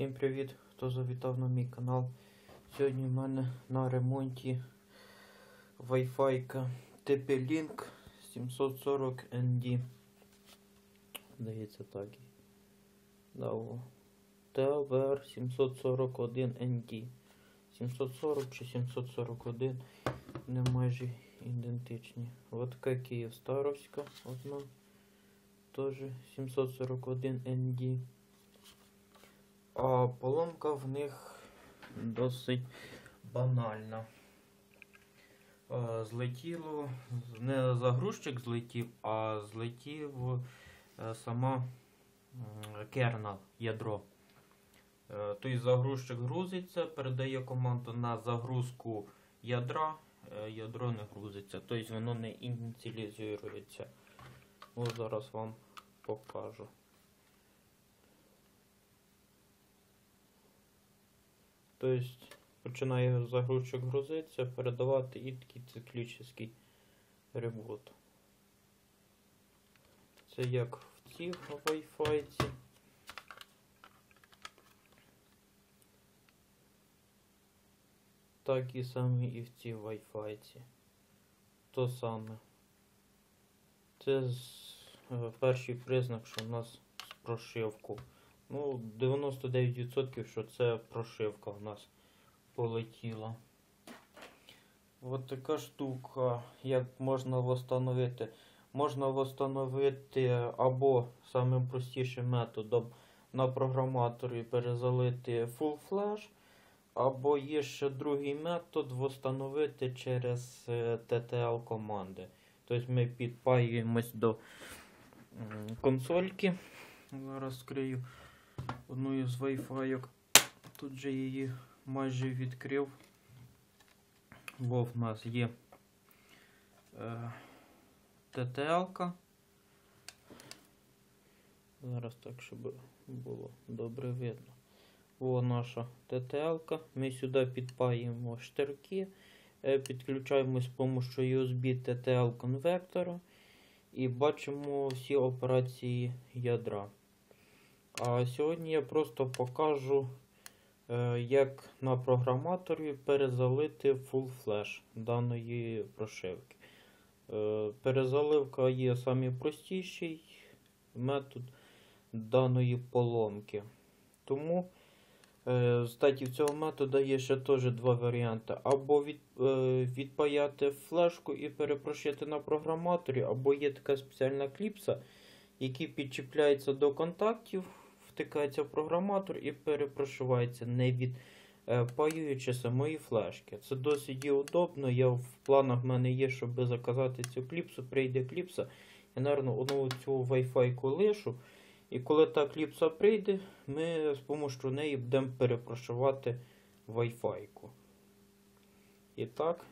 Всім привіт, хто завітав на мій канал. Сьогодні в мене на ремонті Wi-Fi TP-Link 740 ND. Здається так. О. 741 ND. 740 чи 741 не майже ідентичні. От така Київстаровська одна. Теж 741 ND. А поломка в них досить банальна. Злетіло, не загрузчик злетів, а злетів е, сама м, кернел, ядро. Той загрузчик грузиться, передає команду на загрузку ядра, е, ядро не грузиться, тобто воно не ініціалізується. Ось зараз вам покажу. Тобто починає загрузчик грузитися, передавати і такий циклічний ремонт. Це як в цій Wi-Fi. Так і саме і в цій Wi-Fi. То саме. Це е, перший признак, що в нас з прошивку. Ну, 99% що це прошивка в нас полетіла. От така штука, як можна встановити. Можна встановити або самим простішим методом на програматорі перезалити full flash, або є ще другий метод встановити через е, TTL команди. Тобто ми підпаюємось до консольки. Зараз скрию одну із Wi-Fi. Тут же її майже відкрив. Бо в нас є е, TTL-ка. Зараз так, щоб було добре видно. О, наша TTL-ка. Ми сюди підпаємо штирки, е, підключаємо з допомогою USB TTL конвектора і бачимо всі операції ядра. А сьогодні я просто покажу, е, як на програматорі перезалити full flash даної прошивки. Е, Перезаливка є самий простіший метод даної поломки. Тому е, статі цього методу є ще теж два варіанти. Або від, відпаяти флешку і перепрошити на програматорі, або є така спеціальна кліпса, який підчіпляється до контактів, втикається в програматор і перепрошивається, не відпаюючи самої флешки. Це досить є удобно. Я в планах в мене є, щоб заказати цю кліпсу, прийде кліпса. Я, наверно, одну цю Wi-Fi лишу. І коли та кліпса прийде, ми з допомогою неї будемо перепрошувати Wi-Fi. І так,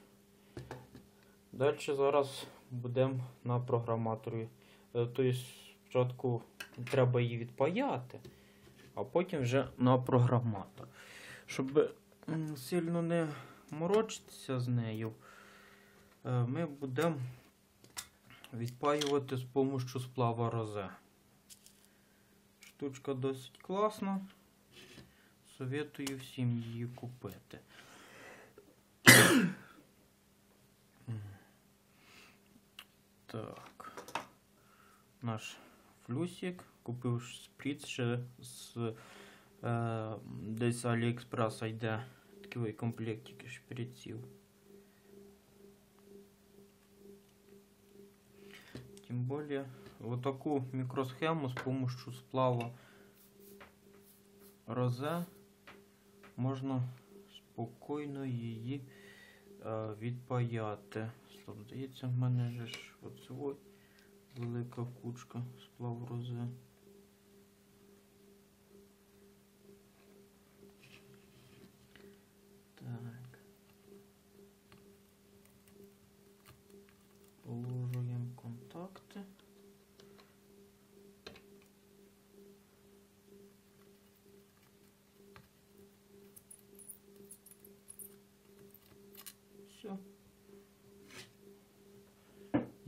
далі зараз будемо на програматорі. Е, Тобто спочатку треба її відпаяти, а потім вже на програматор. Щоб сильно не морочитися з нею, е, ми будемо відпаювати з допомогою сплава розе. Штучка досить класна. Советую всім її купити. так. Наш флюсик. Купив шприц ще з е, десь Аліекспреса йде такий комплектик шприців. Тим более вот таку мікросхему з помощью сплава розе можна спокійно її е, відпаяти. Здається, в мене ж оцього велика кучка сплав розе. Так. Положуємо контакти. Все.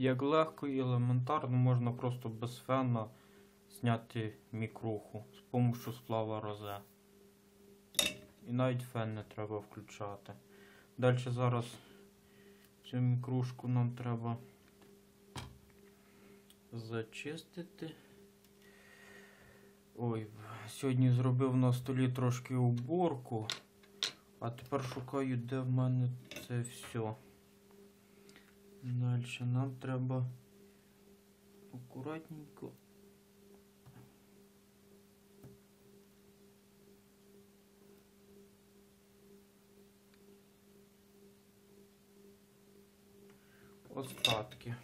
Як легко і елементарно можна просто без фена зняти мікруху з допомогою сплава розе. І навіть фен не треба включати. Далі зараз цю мікрушку нам треба зачистити. Ой, сьогодні зробив на столі трошки уборку, а тепер шукаю, де в мене це все. Далі нам треба акуратненько. Остатки.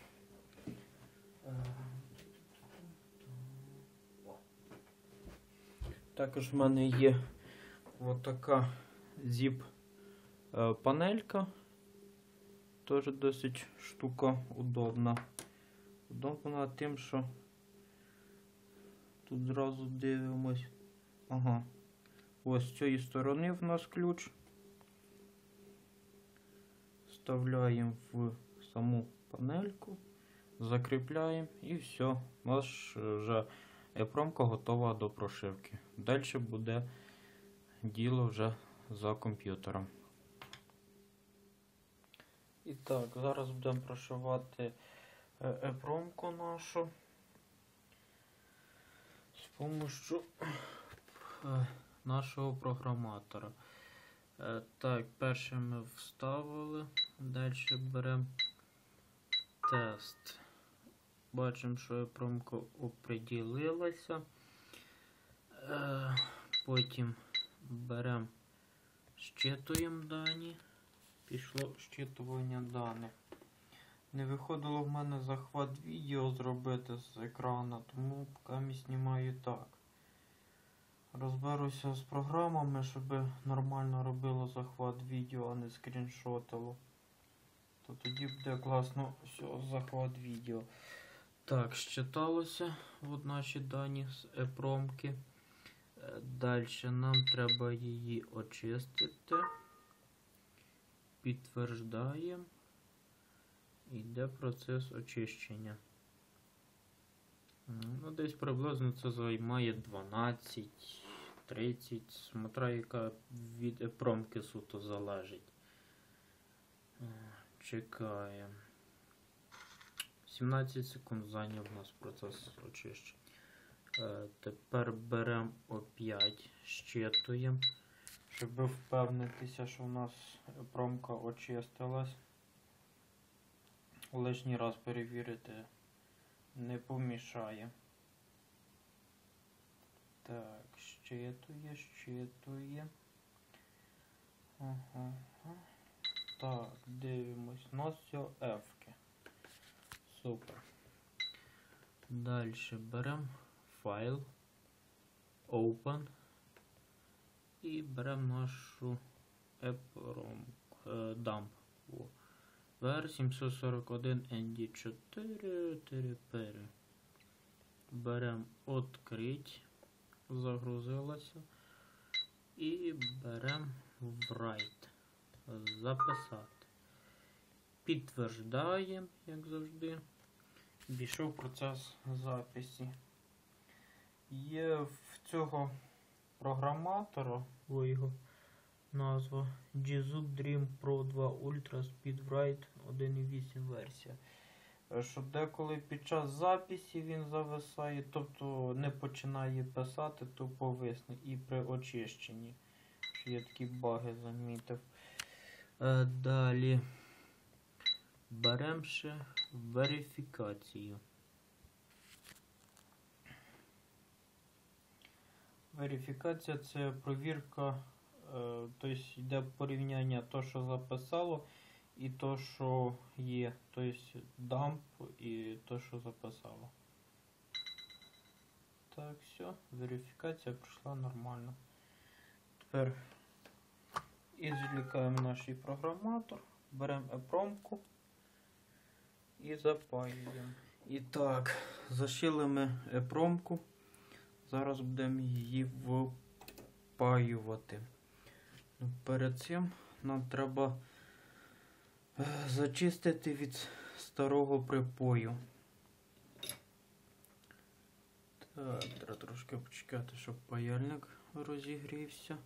Також в мене є отака зіп е. Теж досить штука удобна. Удобна тим, що тут зразу дивимось. Ага. Ось з цієї сторони в нас ключ. Вставляємо в саму панельку, закріпляємо і все. У нас вже промка готова до прошивки. Далі буде діло вже за комп'ютером. І так, зараз будемо прошивати промку нашу з допомогою е, нашого програматора. Е, Так, перше ми вставили, далі беремо тест. Бачимо, що промка оприділилася. Е, Потім беремо, щитуємо дані. Пішло щитування даних. Не виходило в мене захват відео зробити з екрана, тому поки знімаю так. Розберуся з програмами, щоб нормально робило захват відео, а не скріншотило. То тоді буде класно все, захват відео. Так, щиталося от наші дані з епромки. Далі нам треба її очистити. Підтверждаємо. Йде процес очищення. Ну, десь приблизно це займає 12-30, смотря яка від промки суто залежить. Чекаємо. 17 секунд зайняв у нас процес очищення. Е, тепер беремо опять, щитуємо, щоб впевнитися, що у нас промка очистилась. Лишній раз перевірити не помішає. Так, щитує, щитує. Ага. Так, дивимось. У нас все F-ки. Супер. Далі беремо файл, Open і беремо нашу EPROM dump. VR741 ND4 Беремо открить, загрузилося. І беремо write. Записати. Підтверждаємо, як завжди. Пішов процес записі. Є в цього програматора, о його назва Gzug Dream Pro 2 Ultra Speed Write 1.8 версія. Е, Що деколи під час записі він зависає, тобто не починає писати, то повисне і при очищенні. Я такі баги замітив. Е, Далі беремо ще верифікацію. Верифікація це провірка, е, тобто йде порівняння то, що записало, і то, що є, тобто дамп і то, що записало. Так, все, верифікація пройшла нормально. Тепер ізвлікаємо наш програматор, беремо епромку і запаюємо. І так, зашили ми епромку. Зараз будемо її впаювати. Ну, Перед цим нам треба е, зачистити від старого припою. Так, треба трошки почекати, щоб паяльник розігрівся.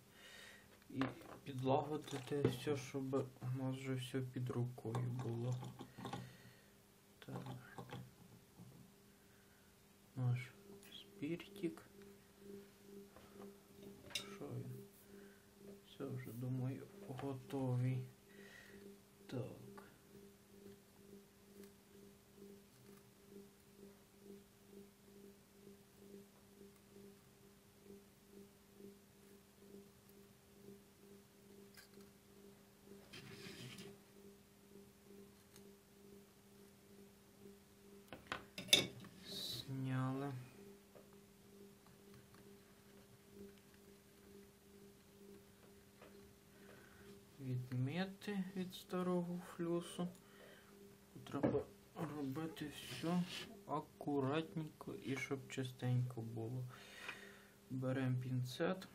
І підлагодити все, щоб у нас вже все під рукою було. Так. Наш спіртик. Що він? Все вже, думаю, готовий. Так. Сняли. Відміти від старого флюсу. Треба робити все акуратненько і щоб чистенько було. Беремо пінцет.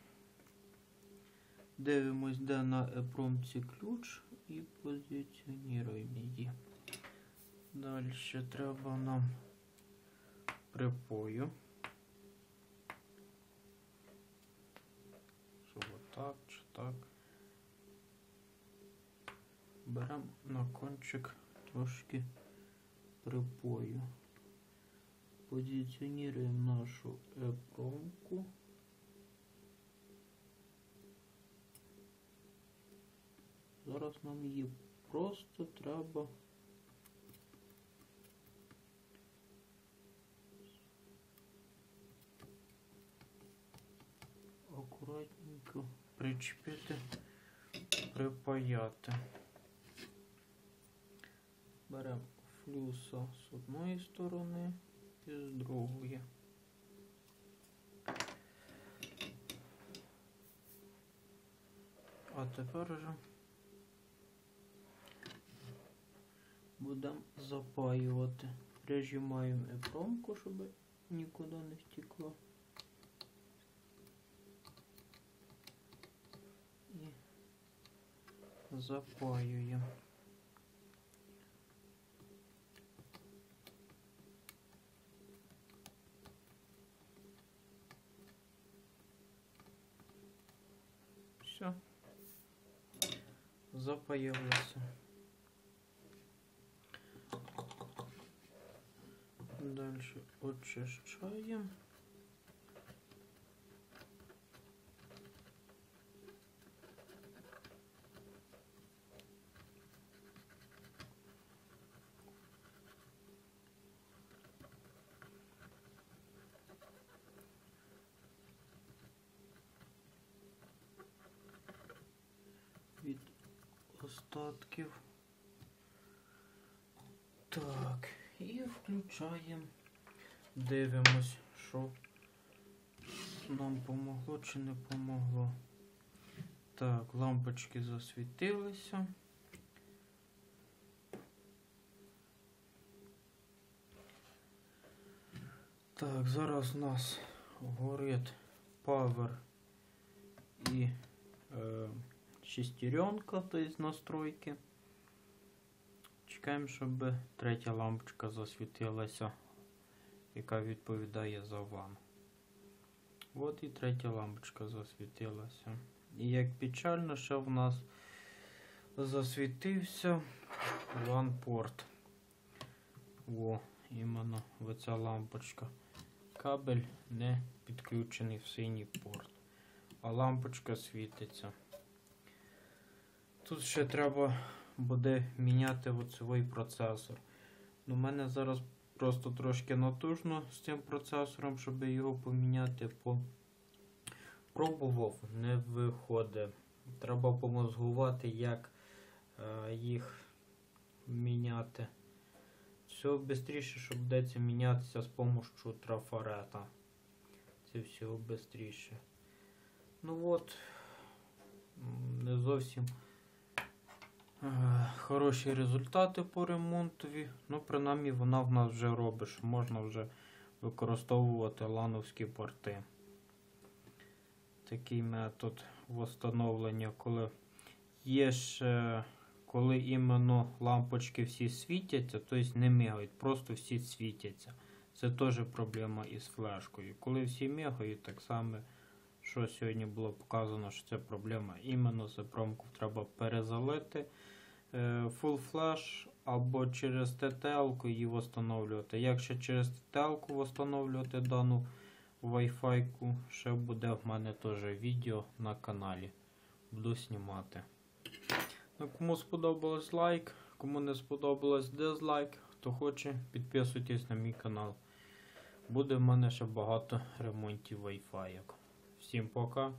Дивимось, де на епромці ключ і позиціонуємо її. Далі треба нам припою. Що отак чи так. Беремо на кончик трошки припою. Позиціонуємо нашу епромку. Зараз нам її просто треба акуратненько причепити, припаяти. Беремо флюса з одної сторони і з другої. А тепер вже будемо запаювати. Прижимаємо епромку, щоб нікуди не втекло. І запаюємо. Все. Запаялося. Дальше очищаємо. Остатків. Так, і включаємо. Дивимось, що нам помогло чи не помогло. Так, лампочки засвітилися. Так, зараз у нас горить Power і е, шестеренка, то есть настройки. Чекаємо, щоб третя лампочка засвітилася, яка відповідає за ван. От і третя лампочка засвітилася. І як печально, що в нас засвітився ван-порт. О, іменно оця лампочка. Кабель не підключений в синій порт, а лампочка світиться. Тут ще треба буде міняти оцевий процесор. У мене зараз просто трошки натужно з цим процесором, щоб його поміняти. Пробував, не виходить. Треба помозгувати, як е, їх міняти. Все швидше, щоб вдається мінятися з допомогою трафарета. Це все швидше. Ну от, не зовсім. Е, Хороші результати по ремонтові. Ну, принаймні, вона в нас вже робить, що можна вже використовувати лановські порти. Такий метод встановлення, коли є ще, коли іменно лампочки всі світяться, тобто не мигають, просто всі світяться. Це теж проблема із флешкою. Коли всі мигають, так само, що сьогодні було показано, що це проблема іменно з промку треба перезалити е, full flash або через TTL її встановлювати. Якщо через TTL встановлювати дану Wi-Fi, ще буде в мене теж відео на каналі. Буду знімати. Ну, кому сподобалось лайк, кому не сподобалось дизлайк, хто хоче, підписуйтесь на мій канал. Буде в мене ще багато ремонтів Wi-Fi. Всім пока.